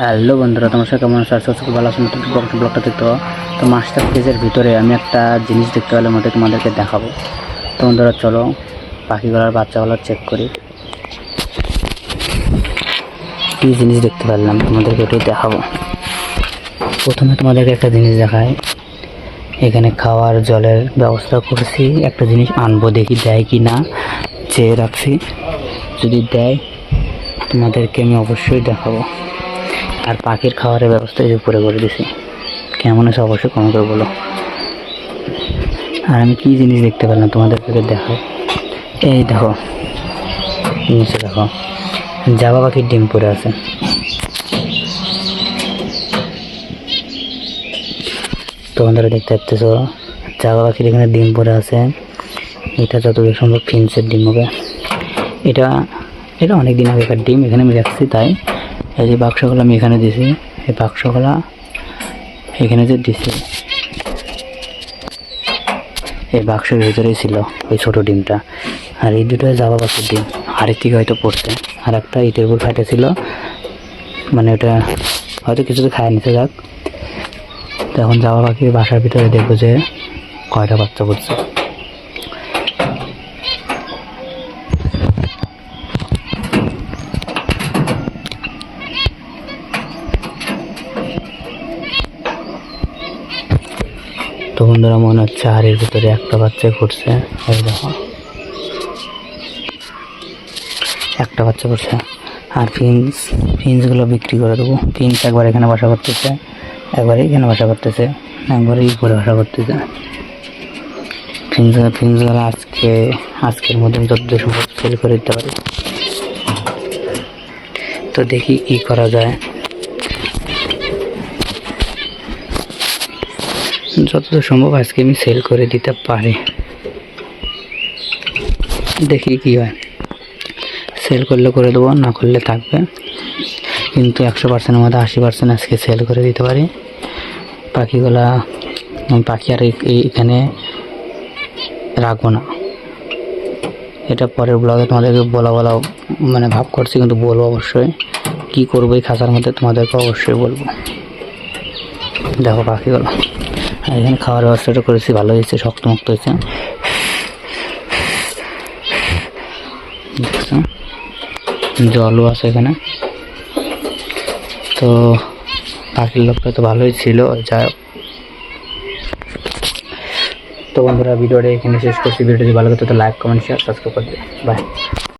Hello বন্ধুরা, তোমার সাথে কেমন আছো? সব ভালো আছো। নতুন ব্লগ ব্লগটা দেখতে তো মাস্টার কেজের ভিতরে আমি একটা জিনিস দেখতে পেলাম, ওটা তোমাদেরকে দেখাবো। তো বন্ধুরা, চলো পাখিগুলোর বাচ্চাগুলো চেক করি। কী জিনিস দেখতে পেলাম, তোমাদেরকে একটু দেখাবো। প্রথমে তোমাদেরকে একটা জিনিস দেখায় এখানে খাওয়ার জলের ব্যবস্থা করেছি। একটা জিনিস আনব দেখি দেয় কি না, চেয়ে রাখছি। যদি দেয়, তোমাদেরকে আমি অবশ্যই দেখাবো। আর পাখির খাওয়ারের ব্যবস্থা এই উপরে করে দিছি। কেমন আছে অবশ্যই কম করে বলো। আর আমি কি জিনিস দেখতে পেলাম তোমাদেরকে দেখাই এই দেখো, নিচে দেখো, জাবা পাখির ডিম পড়ে আছে। তোমাদের দেখতে পাচ্ছ জাবা পাখির এখানে ডিম পড়ে আছে। এটা যতদূর সম্ভব ফিন্সের ডিম হবে। এটা এটা অনেক দিন আগেকার ডিম, এখানে আমি রাখছি তাই। এই যে বাক্সগুলো আমি এখানে দিছি এই বাক্সগুলো এখানে যে দিছি এই বাক্সের ভিতরেই ছিল ওই ছোটো ডিমটা। আর এই দুটো জাবা পাখির ডিম। আরেক থেকে হয়তো পড়ছে, আর একটা ইটের উপর ফাটেছিল মানে ওটা হয়তো কিছু তো খায় নিতে যাক। তো এখন জাবা পাখির বাসার ভিতরে দেখব যে কয়টা বাচ্চা পড়ছে। তো বন্ধুরা মনে হচ্ছে হাড়ির ভিতরে একটা বাচ্চা ঘুরছে। এই দেখো। একটা বাচ্চা করছে আর ফিন্স ফিন্সগুলো বিক্রি করে দেবো। ফিন্স একবার এখানে বাসা করতেছে। একবার এখানে বাসা করতেছে। একবার এই করে বাসা করতেছে। ফিন্স ফিন্সগুলো আজকে, আজকের মধ্যে যতদূর সম্ভব সেল করে দিতে পারি। তো দেখি কি করা যায়। যতদূর সম্ভব আজকে আমি সেল করে দিতে পারি। দেখি কি হয়। সেল করলে করে দেবো, না করলে থাকবে। কিন্তু একশো পার্সেন্টের মধ্যে আশি পার্সেন্ট আজকে সেল করে দিতে পারি। পাখিগুলা পাখি আর এখানে রাখব না। এটা পরের ব্লগে তোমাদেরকে বলা বলা মানে ভাব করছি, কিন্তু বলব অবশ্যই। কি করব এই খাঁচার মধ্যে তোমাদেরকে অবশ্যই বলব। দেখো পাখিগুলো এখানে খাওয়ার ব্যবস্থাটা করেছি, ভালো হয়েছে শক্ত মুক্ত হয়েছে? জলও আছে এখানে। তো পাখির লোকটা তো ভালোই ছিল যা। তো বন্ধুরা, ভিডিওটা এখানে শেষ করছি। ভিডিওটি ভালো লাগে তো লাইক কমেন্ট শেয়ার সাবস্ক্রাইব করে দিও। বাই